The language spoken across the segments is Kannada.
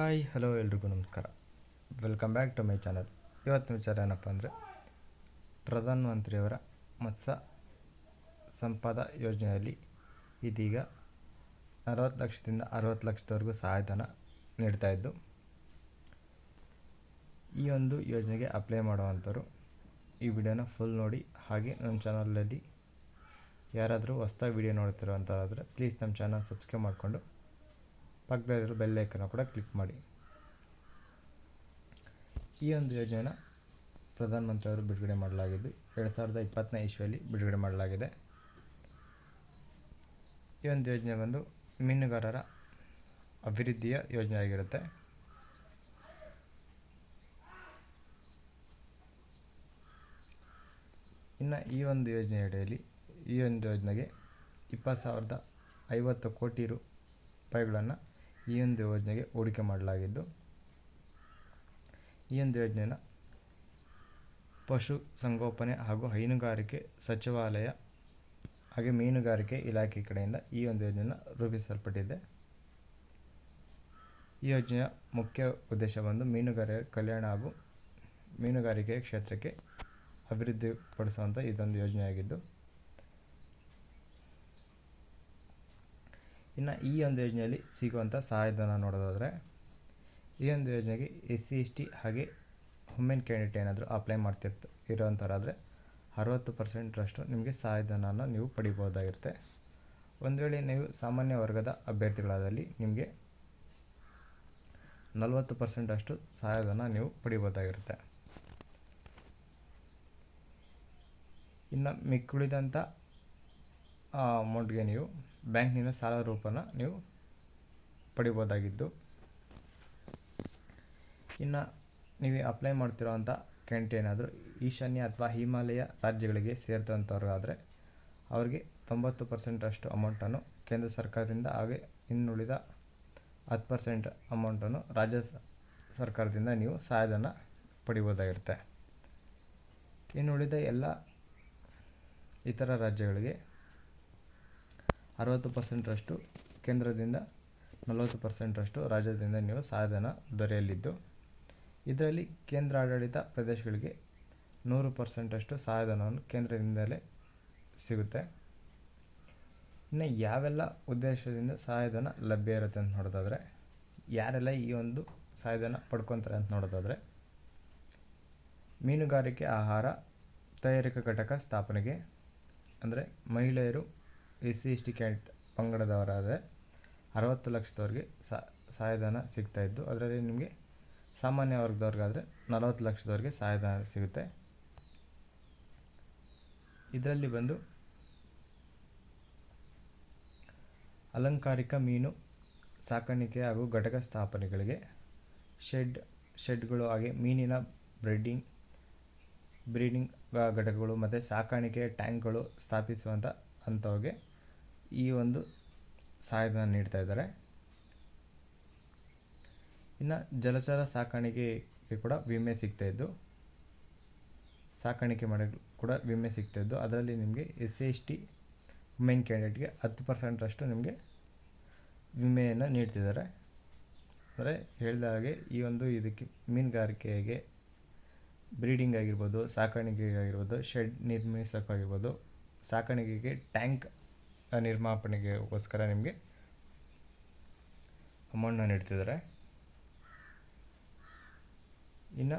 ಹಾಯ್, ಹಲೋ ಎಲ್ರಿಗೂ ನಮಸ್ಕಾರ. Welcome back to my channel ಇವತ್ತಿನ ವಿಚಾರ ಏನಪ್ಪ ಅಂದರೆ ಪ್ರಧಾನಮಂತ್ರಿಯವರ ಮತ್ಸ್ಯ ಸಂಪದ ಯೋಜನೆಯಲ್ಲಿ ಇದೀಗ ನಲವತ್ತು ಲಕ್ಷದಿಂದ ಅರವತ್ತು ಲಕ್ಷದವರೆಗೂ ಸಹಾಯಧನ ನೀಡ್ತಾ ಇದ್ದು, ಈ ಒಂದು ಯೋಜನೆಗೆ ಅಪ್ಲೈ ಮಾಡುವಂಥವ್ರು ಈ ವಿಡಿಯೋನ ಫುಲ್ ನೋಡಿ, ಹಾಗೆ ನಮ್ಮ ಚಾನಲಲ್ಲಿ ಯಾರಾದರೂ ಹೊಸ್ದಾಗಿ ವಿಡಿಯೋ ನೋಡ್ತಿರೋ ಅಂತಾರಾದರೆ ಪ್ಲೀಸ್ ನಮ್ಮ ಚಾನಲ್ ಸಬ್ಸ್ಕ್ರೈಬ್ ಮಾಡಿಕೊಂಡು ಪಕ್ಕದಲ್ಲಿರೋ ಬೆಲ್ ಐಕನ್ನ ಕೂಡ ಕ್ಲಿಕ್ ಮಾಡಿ. ಈ ಒಂದು ಯೋಜನೆನ ಪ್ರಧಾನಮಂತ್ರಿಯವರು ಬಿಡುಗಡೆ ಮಾಡಲಾಗಿದ್ದು, ಎರಡು ಸಾವಿರದ ಇಪ್ಪತ್ತನೇ ಇಸ್ವಿಯಲ್ಲಿ ಬಿಡುಗಡೆ ಮಾಡಲಾಗಿದೆ. ಈ ಒಂದು ಯೋಜನೆ ಬಂದು ಮೀನುಗಾರರ ಅಭಿವೃದ್ಧಿಯ ಯೋಜನೆ ಆಗಿರುತ್ತೆ. ಇನ್ನು ಈ ಒಂದು ಯೋಜನೆ ಅಡಿಯಲ್ಲಿ ಈ ಒಂದು ಯೋಜನೆಗೆ ಇಪ್ಪತ್ತು ಸಾವಿರದ ಐವತ್ತು ಕೋಟಿ ರೂಪಾಯಿಗಳನ್ನು ಈ ಒಂದು ಯೋಜನೆಗೆ ಹೂಡಿಕೆ ಮಾಡಲಾಗಿದ್ದು, ಈ ಒಂದು ಯೋಜನೆನ ಪಶು ಸಂಗೋಪನೆ ಹಾಗೂ ಹೈನುಗಾರಿಕೆ ಸಚಿವಾಲಯ ಹಾಗೆ ಮೀನುಗಾರಿಕೆ ಇಲಾಖೆ ಕಡೆಯಿಂದ ಈ ಒಂದು ಯೋಜನೆಯನ್ನು ರೂಪಿಸಲ್ಪಟ್ಟಿದೆ. ಈ ಯೋಜನೆಯ ಮುಖ್ಯ ಉದ್ದೇಶ ಬಂದು ಮೀನುಗಾರಿಕೆ ಕಲ್ಯಾಣ ಹಾಗೂ ಮೀನುಗಾರಿಕೆ ಕ್ಷೇತ್ರಕ್ಕೆ ಅಭಿವೃದ್ಧಿಪಡಿಸುವಂಥ ಇದೊಂದು ಯೋಜನೆಯಾಗಿದ್ದು ಇನ್ನು ಈ ಒಂದು ಯೋಜನೆಯಲ್ಲಿ ಸಿಗುವಂಥ ಸಹಾಯಧನ ನೋಡೋದಾದರೆ, ಈ ಒಂದು ಯೋಜನೆಗೆ ಎಸ್ ಸಿ ಎಸ್ ಟಿ ಹಾಗೆ ವುಮೆನ್ ಕ್ಯಾಂಡಿಡೇಟ್ ಏನಾದರೂ ಅಪ್ಲೈ ಮಾಡ್ತಿರ್ತ ಇರೋವಂಥವ್ರಾದರೆ ಅರವತ್ತು ಪರ್ಸೆಂಟ್ರಷ್ಟು ನಿಮಗೆ ಸಹಾಯಧನನ ನೀವು ಪಡಿಬೋದಾಗಿರುತ್ತೆ ಒಂದು ವೇಳೆ ನೀವು ಸಾಮಾನ್ಯ ವರ್ಗದ ಅಭ್ಯರ್ಥಿಗಳಾದಲ್ಲಿ ನಿಮಗೆ ನಲವತ್ತು ಪರ್ಸೆಂಟಷ್ಟು ಸಹಾಯಧನ ನೀವು ಪಡಿಬೋದಾಗಿರುತ್ತೆ ಇನ್ನು ಮಿಕ್ಕುಳಿದಂಥ ಅಮೌಂಟ್ಗೆ ನೀವು ಬ್ಯಾಂಕ್ನಿಂದ ಸಾಲ ರೂಪನ ನೀವು ಪಡಿಬೋದಾಗಿದ್ದು. ಇನ್ನು ನೀವು ಅಪ್ಲೈ ಮಾಡ್ತಿರೋವಂಥ ಕೆಂಟ್ ಏನಾದರೂ, ಈಶಾನ್ಯ ಅಥವಾ ಹಿಮಾಲಯ ರಾಜ್ಯಗಳಿಗೆ ಸೇರಿದಂಥವ್ರು ಆದರೆ ಅವರಿಗೆ ತೊಂಬತ್ತು ಪರ್ಸೆಂಟಷ್ಟು ಅಮೌಂಟನ್ನು ಕೇಂದ್ರ ಸರ್ಕಾರದಿಂದ ಹಾಗೆ ಇನ್ನುಳಿದ ಹತ್ತು ಪರ್ಸೆಂಟ್ ಅಮೌಂಟನ್ನು ರಾಜ್ಯ ಸರ್ಕಾರದಿಂದ ನೀವು ಸಹಾಯಧನ ಪಡಿಬೋದಾಗಿರುತ್ತೆ. ಇನ್ನುಳಿದ ಎಲ್ಲ ಇತರ ರಾಜ್ಯಗಳಿಗೆ ಅರವತ್ತು ಪರ್ಸೆಂಟರಷ್ಟು ಕೇಂದ್ರದಿಂದ ನಲವತ್ತು ಪರ್ಸೆಂಟರಷ್ಟು ರಾಜ್ಯದಿಂದ ನೀವು ಸಹಾಯಧನ ದೊರೆಯಲಿದ್ದು, ಇದರಲ್ಲಿ ಕೇಂದ್ರ ಆಡಳಿತ ಪ್ರದೇಶಗಳಿಗೆ ನೂರು ಪರ್ಸೆಂಟಷ್ಟು ಸಹಾಯಧನವನ್ನು ಕೇಂದ್ರದಿಂದಲೇ ಸಿಗುತ್ತೆ. ಇನ್ನು ಯಾವೆಲ್ಲ ಉದ್ದೇಶದಿಂದ ಸಹಾಯಧನ ಲಭ್ಯ ಇರುತ್ತೆ ಅಂತ ನೋಡೋದಾದರೆ, ಯಾರೆಲ್ಲ ಈ ಒಂದು ಸಹಾಯಧನ ಪಡ್ಕೊತಾರೆ ಅಂತ ನೋಡೋದಾದರೆ, ಮೀನುಗಾರಿಕೆ, ಆಹಾರ, ತಯಾರಿಕಾ ಘಟಕ ಸ್ಥಾಪನೆಗೆ, ಅಂದರೆ ಮಹಿಳೆಯರು ಎಸ್ ಸಿ ಎಸ್ ಟಿ ಕ್ಯಾಂಟ್ ಪಂಗಡದವರಾದರೆ ಅರವತ್ತು ಲಕ್ಷದವರೆಗೆ ಸಹಾಯಧನ ಸಿಗ್ತಾಯಿದ್ದು ಅದರಲ್ಲಿ ನಿಮಗೆ ಸಾಮಾನ್ಯ ವರ್ಗದವ್ರಿಗಾದರೆ ನಲವತ್ತು ಲಕ್ಷದವರೆಗೆ ಸಹಾಯಧನ ಸಿಗುತ್ತೆ. ಇದರಲ್ಲಿ ಬಂದು ಅಲಂಕಾರಿಕ ಮೀನು ಸಾಕಾಣಿಕೆ ಹಾಗೂ ಘಟಕ ಸ್ಥಾಪನೆಗಳಿಗೆ ಶೆಡ್, ಶೆಡ್ಗಳು ಹಾಗೆ ಮೀನಿನ ಬ್ರೀಡಿಂಗ್ ಬ್ರೀಡಿಂಗ್ ಘಟಕಗಳು ಮತ್ತು ಸಾಕಾಣಿಕೆ ಟ್ಯಾಂಕ್ಗಳು ಸ್ಥಾಪಿಸುವಂಥ ಅಂಥವ್ರಿಗೆ ಈ ಒಂದು ಸಹಾಯಧನ ನೀಡ್ತಾ ಇದ್ದಾರೆ. ಇನ್ನು ಜಲಚರ ಸಾಕಾಣಿಕೆಗೆ ಕೂಡ ವಿಮೆ ಸಿಗ್ತಾಯಿದ್ದು ಸಾಕಾಣಿಕೆ ಮಾಡೋಕ್ಕೆ ಕೂಡ ವಿಮೆ ಸಿಗ್ತಾಯಿದ್ದು ಅದರಲ್ಲಿ ನಿಮಗೆ S C S T women ಕ್ಯಾಂಡಿಡೇಟ್ಗೆ ಹತ್ತು ಪರ್ಸೆಂಟರಷ್ಟು ನಿಮಗೆ ವಿಮೆಯನ್ನು ನೀಡ್ತಿದ್ದಾರೆ. ಅಂದರೆ ಹೇಳಿದ ಹಾಗೆ ಈ ಒಂದು ಇದಕ್ಕೆ ಮೀನುಗಾರಿಕೆಗೆ ಬ್ರೀಡಿಂಗ್ ಆಗಿರ್ಬೋದು ಸಾಕಾಣಿಕೆಗಾಗಿರ್ಬೋದು ಶೆಡ್ ನಿರ್ಮಿಸೋಕ್ಕಾಗಿರ್ಬೋದು, ಸಾಕಾಣಿಕೆಗೆ ಟ್ಯಾಂಕ್ ನಿರ್ಮಾಪಣೆಗೋಸ್ಕರ ನಿಮಗೆ ಅಮೌಂಟನ್ನ ನೀಡ್ತಿದ್ದಾರೆ. ಇನ್ನು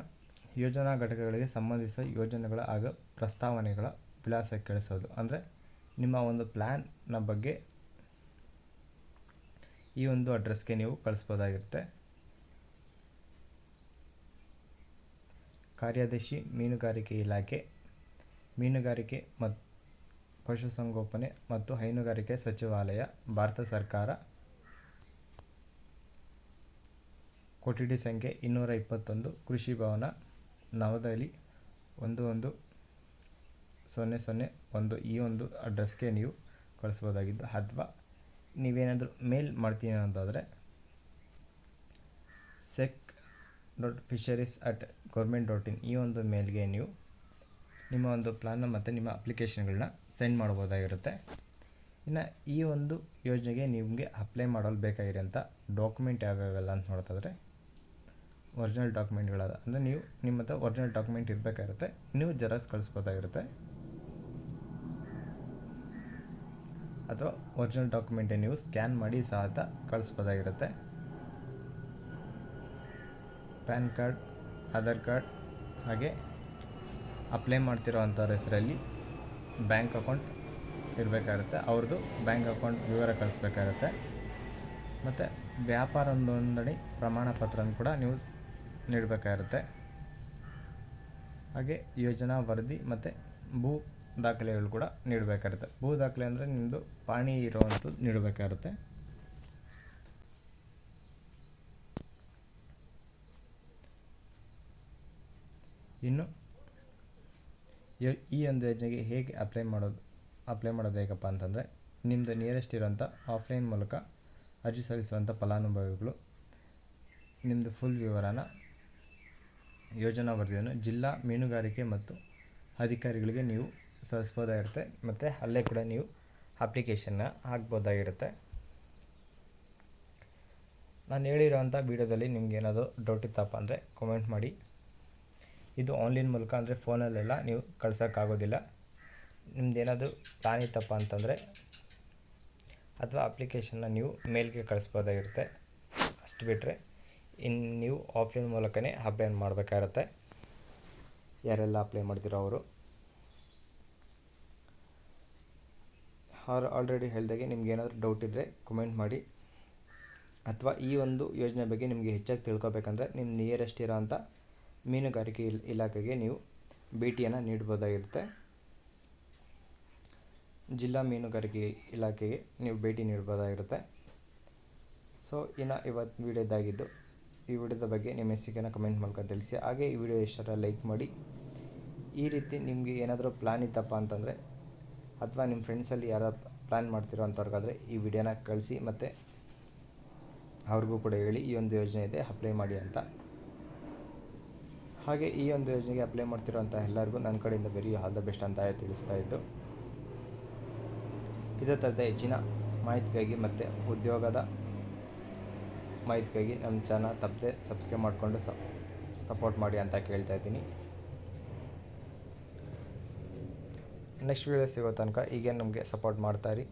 ಯೋಜನಾ ಘಟಕಗಳಿಗೆ ಸಂಬಂಧಿಸಿದ ಯೋಜನೆಗಳ ಹಾಗೂ ಪ್ರಸ್ತಾವನೆಗಳ ವಿಳಾಸ ಕಳಿಸೋದು. ಅಂದರೆ ನಿಮ್ಮ ಒಂದು ಪ್ಲ್ಯಾನ್ನ ಬಗ್ಗೆ ಈ ಒಂದು ಅಡ್ರೆಸ್ಗೆ ನೀವು ಕಳಿಸ್ಬೋದಾಗಿರುತ್ತೆ. ಕಾರ್ಯದರ್ಶಿ ಮೀನುಗಾರಿಕೆ ಇಲಾಖೆ, ಮೀನುಗಾರಿಕೆ ಮತ್ತು ಪಶುಸಂಗೋಪನೆ ಮತ್ತು ಹೈನುಗಾರಿಕೆ ಸಚಿವಾಲಯ, ಭಾರತ ಸರ್ಕಾರ. ಕೊಠಡಿ ಸಂಖ್ಯೆ ಇನ್ನೂರ ಇಪ್ಪತ್ತೊಂದು, ಕೃಷಿ ಭವನ, ನವದೆಹಲಿ. ಒಂದು ಒಂದು ಸೊನ್ನೆ ಸೊನ್ನೆ ಒಂದು, ಈ ಒಂದು ಅಡ್ರೆಸ್ಗೆ ನೀವು ಕಳಿಸ್ಬೋದಾಗಿದ್ದು ಅಥವಾ ನೀವೇನಾದರೂ ಮೇಲ್ ಮಾಡ್ತೀನಿ ಅಂತಾದರೆ sec dot fisheries at government dot in ಈ ಒಂದು ಮೇಲ್ಗೆ ನೀವು ನಿಮ್ಮ ಒಂದು ಪ್ಲಾನ್ನ ಮತ್ತು ನಿಮ್ಮ ಅಪ್ಲಿಕೇಶನ್ಗಳನ್ನ ಸೆಂಡ್ ಮಾಡ್ಬೋದಾಗಿರುತ್ತೆ ಇನ್ನು ಈ ಒಂದು ಯೋಜನೆಗೆ ನಿಮಗೆ ಅಪ್ಲೈ ಮಾಡಲು ಬೇಕಾಗಿರೋಂಥ ಡಾಕ್ಯುಮೆಂಟ್ ಯಾವ್ಯಾವೆಲ್ಲ ಅಂತ ನೋಡ್ತಾಯಿದ್ರೆ ಒರಿಜಿನಲ್ ಡಾಕ್ಯುಮೆಂಟ್ಗಳಾದ ಅಂದರೆ ನೀವು ನಿಮ್ಮ ಹತ್ರ ಒರಿಜಿನಲ್ ಡಾಕ್ಯುಮೆಂಟ್ ಇರಬೇಕಾಗಿರುತ್ತೆ, ನೀವು ಜೆರಾಕ್ಸ್ ಕಳಿಸ್ಬೋದಾಗಿರುತ್ತೆ. ಅಥವಾ ಒರಿಜಿನಲ್ ಡಾಕ್ಯುಮೆಂಟೇ ನೀವು ಸ್ಕ್ಯಾನ್ ಮಾಡಿ ಸಹ ಕಳಿಸ್ಬೋದಾಗಿರುತ್ತೆ. ಪ್ಯಾನ್ ಕಾರ್ಡ್ ಆಧಾರ್ ಕಾರ್ಡ್ ಹಾಗೆ ಅಪ್ಲೈ ಮಾಡ್ತಿರೋ ಅಂಥವ್ರ ಹೆಸರಲ್ಲಿ ಬ್ಯಾಂಕ್ ಅಕೌಂಟ್ ಇರಬೇಕಾಗುತ್ತೆ. ಅವ್ರದ್ದು ಬ್ಯಾಂಕ್ ಅಕೌಂಟ್ ವಿವರ ಕಳಿಸ್ಬೇಕಾಗತ್ತೆ. ಮತ್ತು ವ್ಯಾಪಾರ ನೋಂದಣಿ ಪ್ರಮಾಣ ಪತ್ರನ ಕೂಡ ನೀವು ನೀಡಬೇಕಾಗಿರುತ್ತೆ ಹಾಗೆ ಯೋಜನಾ ವರದಿ ಮತ್ತು ಭೂ ದಾಖಲೆಗಳು ಕೂಡ ನೀಡಬೇಕಾಗುತ್ತೆ. ಭೂ ದಾಖಲೆ ಅಂದರೆ ನಿಮ್ಮದು ಪಾಣಿ ಇರುವಂಥದ್ದು ನೀಡಬೇಕಾಗುತ್ತೆ. ಇನ್ನು ಈ ಒಂದು ಯೋಜನೆಗೆ ಹೇಗೆ ಅಪ್ಲೈ ಮಾಡೋದು ಅಪ್ಲೈ ಮಾಡೋದು ಹೇಗಪ್ಪ ಅಂತಂದರೆ ನಿಮ್ಮದು ನಿಯರೆಸ್ಟ್ ಇರೋಂಥ ಆಫ್ಲೈನ್ ಮೂಲಕ ಅರ್ಜಿ ಸಲ್ಲಿಸುವಂಥ ಫಲಾನುಭವಿಗಳು ನಿಮ್ಮದು ಫುಲ್ ವಿವರನ ಯೋಜನಾ ವರದಿಯನ್ನು ಜಿಲ್ಲಾ ಮೀನುಗಾರಿಕೆ ಮತ್ತು ಅಧಿಕಾರಿಗಳಿಗೆ ನೀವು ಸಲ್ಲಿಸ್ಬೋದಾಗಿರುತ್ತೆ ಮತ್ತು ಅಲ್ಲೇ ಕೂಡ ನೀವು ಅಪ್ಲಿಕೇಶನ್ನ ಹಾಕ್ಬೋದಾಗಿರುತ್ತೆ. ನಾನು ಹೇಳಿರೋವಂಥ ವೀಡಿಯೋದಲ್ಲಿ ನಿಮ್ಗೆ ಏನಾದರೂ ಡೌಟ್ ಇತ್ತಪ್ಪ ಅಂದರೆ ಕಮೆಂಟ್ ಮಾಡಿ. ಇದು ಆನ್ಲೈನ್ ಮೂಲಕ ಅಂದರೆ ಫೋನಲ್ಲೆಲ್ಲ ನೀವು ಕಳ್ಸೋಕ್ಕಾಗೋದಿಲ್ಲ. ನಿಮ್ದು ಏನಾದರೂ ಪ್ಲಾನ್ ಇತ್ತಪ್ಪ ಅಂತಂದರೆ ಅಥವಾ ಅಪ್ಲಿಕೇಶನ್ನ ನೀವು ಮೇಲ್ಗೆ ಕಳಿಸ್ಬೋದಾಗಿರುತ್ತೆ. ಅಷ್ಟು ಬಿಟ್ಟರೆ ಇನ್ನು ನೀವು ಆಫ್ಲೈನ್ ಮೂಲಕನೇ ಅಪ್ಲೈನ್ ಮಾಡಬೇಕಾಗತ್ತೆ. ಯಾರೆಲ್ಲ ಅಪ್ಲೈ ಮಾಡ್ತಿರೋ ಅವರು. ಅವ್ರು ಆಲ್ರೆಡಿ ಹೇಳ್ದಾಗೆ ನಿಮ್ಗೆ ಏನಾದರೂ ಡೌಟ್ ಇದ್ದರೆ ಕಮೆಂಟ್ ಮಾಡಿ. ಅಥವಾ ಈ ಒಂದು ಯೋಜನೆ ಬಗ್ಗೆ ನಿಮಗೆ ಹೆಚ್ಚಾಗಿ ತಿಳ್ಕೊಬೇಕಂದ್ರೆ ನಿಮ್ಮ ನಿಯರೆಸ್ಟ್ ಇರೋಂಥ ಮೀನುಗಾರಿಕೆ ಇಲ್, ಇಲಾಖೆಗೆ ನೀವು ಭೇಟಿಯನ್ನು ನೀಡ್ಬೋದಾಗಿರುತ್ತೆ. ಜಿಲ್ಲಾ ಮೀನುಗಾರಿಕೆ ಇಲಾಖೆಗೆ ನೀವು ಭೇಟಿ ನೀಡ್ಬೋದಾಗಿರುತ್ತೆ. ಸೊ, ಇನ್ನು ಇವತ್ತು ವಿಡಿಯೋದಾಗಿದ್ದು, ಈ ವಿಡಿಯೋದ ಬಗ್ಗೆ ನಿಮ್ಮ ಹೆಸಿಗೆನ ಕಮೆಂಟ್ ಮೂಲಕ ತಿಳಿಸಿ. ಹಾಗೆ ಈ ವಿಡಿಯೋ ಇಷ್ಟರ ಲೈಕ್ ಮಾಡಿ. ಈ ರೀತಿ ನಿಮಗೆ ಏನಾದರೂ ಪ್ಲ್ಯಾನ್ ಇತ್ತಪ್ಪ ಅಂತಂದರೆ, ಅಥವಾ ನಿಮ್ಮ ಫ್ರೆಂಡ್ಸಲ್ಲಿ ಯಾರು ಪ್ಲ್ಯಾನ್ ಮಾಡ್ತಿರೋ ಅಂಥವ್ರಿಗಾದರೆ ಈ ವಿಡಿಯೋನ ಕಳಿಸಿ ಮತ್ತು ಅವ್ರಿಗೂ ಕೂಡ ಹೇಳಿ ಈ ಒಂದು ಯೋಜನೆ ಇದೆ, ಅಪ್ಲೈ ಮಾಡಿ ಅಂತ. ಹಾಗೆ ಈ ಒಂದು ಯೋಜನೆಗೆ ಅಪ್ಲೈ ಮಾಡ್ತಿರೋಂಥ ಎಲ್ಲರಿಗೂ ನನ್ನ ಕಡೆಯಿಂದ ವೆರಿ ಆಲ್ ದ ಬೆಸ್ಟ್ ಅಂತ ತಿಳಿಸ್ತಾ ಇದ್ದು, ಇದೇ ಥರದ ಹೆಚ್ಚಿನ ಮಾಹಿತಿಗಾಗಿ ಮತ್ತು ಉದ್ಯೋಗದ ಮಾಹಿತಿಗಾಗಿ ನಮ್ಮ ಚಾನಲ್ ತಪ್ಪದೆ ಸಬ್ಸ್ಕ್ರೈಬ್ ಮಾಡಿಕೊಂಡು ಸಪೋರ್ಟ್ ಮಾಡಿ ಅಂತ ಕೇಳ್ತಾ ಇದ್ದೀನಿ. ನೆಕ್ಸ್ಟ್ ವೀಡಿಯೋ ಸಿಗೋ ತನಕ ಈಗೇನು ನಮಗೆ ಸಪೋರ್ಟ್ ಮಾಡ್ತಾಯಿರಿ